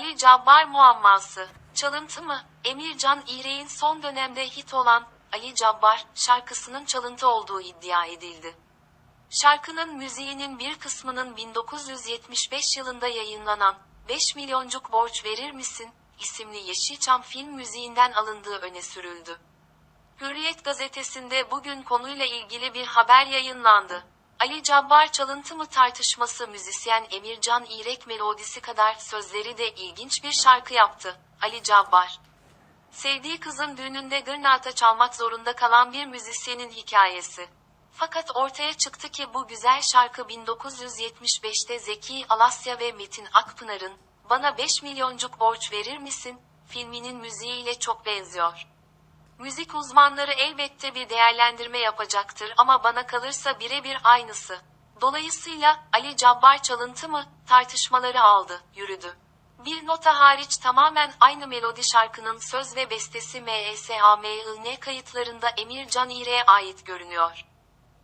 Ali Cabbar muamması. Çalıntı mı? Emircan İğrek'in son dönemde hit olan Ali Cabbar şarkısının çalıntı olduğu iddia edildi. Şarkının müziğinin bir kısmının 1975 yılında yayınlanan 5 milyoncuk borç verir misin isimli Yeşilçam film müziğinden alındığı öne sürüldü. Hürriyet gazetesinde bugün konuyla ilgili bir haber yayınlandı. Ali Cabbar çalıntı mı tartışması müzisyen Emircan İrek melodisi kadar sözleri de ilginç bir şarkı yaptı. Ali Cabbar. Sevdiği kızın düğününde gırnata çalmak zorunda kalan bir müzisyenin hikayesi. Fakat ortaya çıktı ki bu güzel şarkı 1975'te Zeki Alasya ve Metin Akpınar'ın Bana 5 milyoncuk borç verir misin? filminin müziğiyle çok benziyor. Müzik uzmanları elbette bir değerlendirme yapacaktır ama bana kalırsa birebir aynısı. Dolayısıyla Ali Cabbar çalıntı mı tartışmaları aldı, yürüdü. Bir nota hariç tamamen aynı melodi şarkının söz ve bestesi E MESAMIN kayıtlarında Emir Can İrek'e ait görünüyor.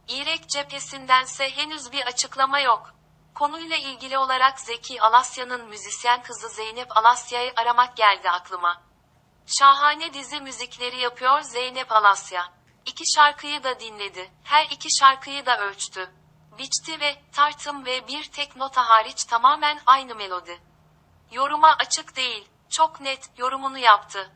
İrek cephesindense henüz bir açıklama yok. Konuyla ilgili olarak Zeki Alasya'nın müzisyen kızı Zeynep Alasya'yı aramak geldi aklıma. Şahane dizi müzikleri yapıyor Zeynep Alasya. İki şarkıyı da dinledi. Her iki şarkıyı da ölçtü. Biçti ve tartım ve bir tek nota hariç tamamen aynı melodi. Yoruma açık değil, çok net yorumunu yaptı.